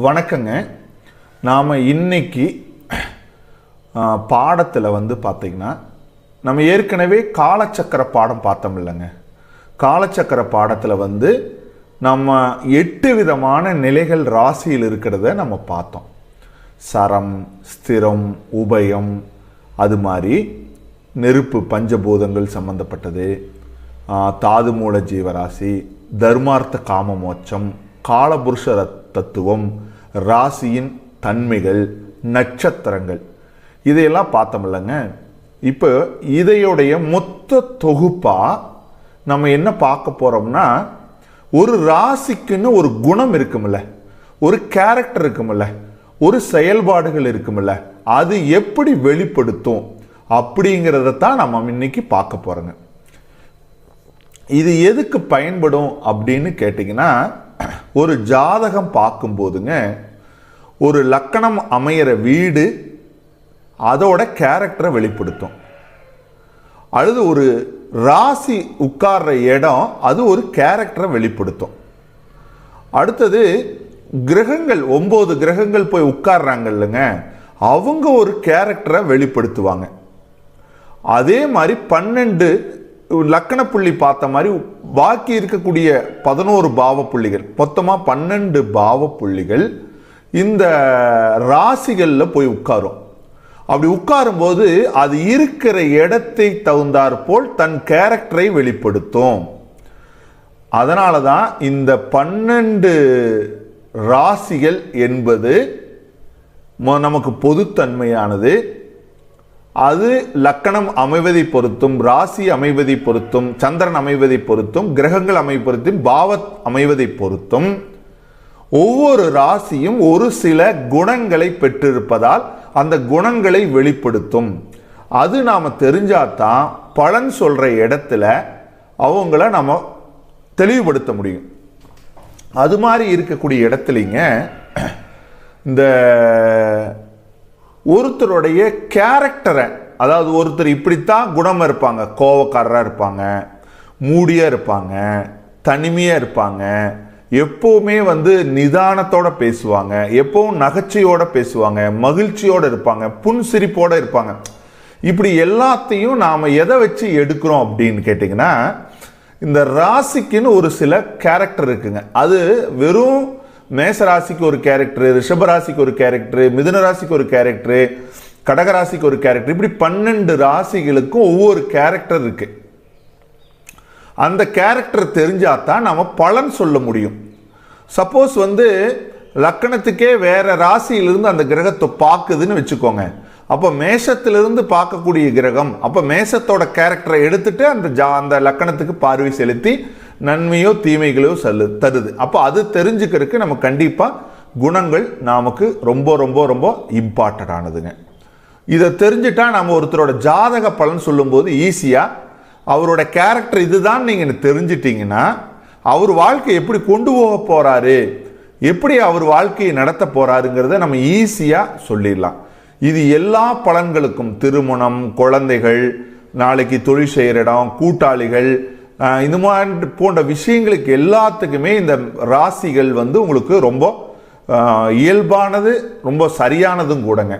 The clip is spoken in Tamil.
வணக்கங்க. நாம் இன்னைக்கு பாடத்தில் வந்து பார்த்திங்கன்னா நம்ம ஏற்கனவே காலச்சக்கர பாடம் பார்த்தோம் இல்லைங்க. காலச்சக்கர பாடத்தில் வந்து நம்ம எட்டு விதமான நிலைகள் ராசியில் இருக்கிறத நம்ம பார்த்தோம். சரம் ஸ்திரம் உபயம் அது மாதிரி நெருப்பு பஞ்சபூதங்கள் சம்பந்தப்பட்டது தாது மூல ஜீவராசி தர்மார்த்த காம மோட்சம் காலபுருஷ தத்துவம் ராசியின் தன்மைகள் நட்சத்திரங்கள். இதையெல்லாம் பார்த்தோம்லங்க இப்போ இதையுடைய மொத்த தொகுப்பாக நம்ம என்ன பார்க்க போகிறோம்னா ஒரு ராசிக்குன்னு ஒரு குணம் இருக்குமில்ல ஒரு கேரக்டர் இருக்குமில்ல ஒரு செயல்பாடுகள் இருக்குமில்ல அது எப்படி வெளிப்படுத்தும் அப்படிங்கிறத தான் நம்ம இன்னைக்கு பார்க்க போகிறோங்க இது எதுக்கு பயன்படும் அப்படின்னு கேட்டிங்கன்னா ஒரு ஜாதகம் பார்க்கும்போதுங்க ஒரு லக்கணம் அமையிற வீடு அதோட கேரக்டரை வெளிப்படுத்தும். அல்லது ஒரு ராசி உட்கார்ற இடம் அது ஒரு கேரக்டரை வெளிப்படுத்தும். அடுத்தது கிரகங்கள் ஒம்பது கிரகங்கள் போய் உட்கார்றாங்க இல்லைங்க அவங்க ஒரு கேரக்டரை வெளிப்படுத்துவாங்க. அதே மாதிரி பன்னெண்டு லக்கண புள்ளி பார்த்த மாதிரி பாக்கி இருக்கக்கூடிய பதினோரு பாவ புள்ளிகள் மொத்தமாக பன்னெண்டு பாவ புள்ளிகள் இந்த ராசிகளில் போய் உட்காரும். அப்படி உட்காரும்போது அது இருக்கிற இடத்தை தகுந்தாற் போல் தன் கேரக்டரை வெளிப்படுத்தும். அதனால தான் இந்த பன்னெண்டு ராசிகள் என்பது மொ- நமக்கு பொதுத்தன்மையானது. அது லக்கணம் அமைவதை பொறுத்தும் ராசி அமைவதை பொறுத்தும் சந்திரன் அமைவதை பொறுத்தும் கிரகங்கள் அமைப்பொருத்தும் பாவத் அமைவதை பொறுத்தும் ஒவ்வொரு ராசியும் ஒரு சில குணங்களை பெற்றிருப்பதால் அந்த குணங்களை வெளிப்படுத்தும். அது நாம் தெரிஞ்சாதான் பலன் சொல்கிற இடத்துல அவங்கள நம்ம தெளிவுபடுத்த முடியும். அது மாதிரி இருக்கக்கூடிய இடத்துலிங்க இந்த ஒருத்தருடைய கேரக்டரை அதாவது ஒருத்தர் இப்படித்தான் குணம் இருப்பாங்க. கோவக்காரராக இருப்பாங்க மூடியாக இருப்பாங்க தனிமையாக இருப்பாங்க எப்போவுமே வந்து நிதானத்தோட பேசுவாங்க எப்பவும் நகைச்சையோடு பேசுவாங்க மகிழ்ச்சியோடு இருப்பாங்க புன்சிரிப்போடு இருப்பாங்க. இப்படி எல்லாத்தையும் நாம் எதை வச்சு எடுக்கிறோம் அப்படின்னு கேட்டிங்கன்னா இந்த ராசிக்குன்னு ஒரு சில கேரக்டர் இருக்குங்க. அது வெறும் மேச ராசிக்கு ஒரு கேரக்டர் ரிஷபராசிக்கு ஒரு கேரக்டர் மிதுன ராசிக்கு ஒரு கேரக்டர் கடகராசிக்கு ஒரு கேரக்டர் இப்படி பன்னெண்டு ராசிகளுக்கும் ஒவ்வொரு கேரக்டர் இருக்கு. அந்த கேரக்டர் தெரிஞ்சாதான் நம்ம பலன் சொல்ல முடியும். சப்போஸ் வந்து லக்கணத்துக்கே வேற ராசியிலிருந்து அந்த கிரகத்தை பார்க்குதுன்னு வச்சுக்கோங்க. அப்போ மேஷத்திலிருந்து பார்க்கக்கூடிய கிரகம் அப்போ மேஷத்தோட கேரக்டரை எடுத்துட்டு அந்த ஜா அந்த லக்கணத்துக்கு பார்வை செலுத்தி நன்மையோ தீமைகளோ செல்லு தருது. அப்போ அது தெரிஞ்சுக்கிறதுக்கு நம்ம கண்டிப்பாக குணங்கள் நமக்கு ரொம்ப ரொம்ப ரொம்ப இம்பார்ட்டன்ட் ஆனதுங்க. இதை தெரிஞ்சுட்டா நம்ம ஒருத்தரோட ஜாதக பலன் சொல்லும்போது ஈஸியாக அவரோட கேரக்டர் இதுதான் நீங்கள் தெரிஞ்சிட்டிங்கன்னா அவர் வாழ்க்கை எப்படி கொண்டு போக போகிறாரு எப்படி அவர் வாழ்க்கையை நடத்த போகிறாருங்கிறத நம்ம ஈஸியாக சொல்லிடலாம். இது எல்லா பலன்களுக்கும் திருமணம் குழந்தைகள் நாளைக்கு தொழில் செய்கிற இடம் கூட்டாளிகள் இந்த மாதிரி போன்ற விஷயங்களுக்கு எல்லாத்துக்குமே இந்த ராசிகள் வந்து உங்களுக்கு ரொம்ப இயல்பானது ரொம்ப சரியானதும் கூடங்க.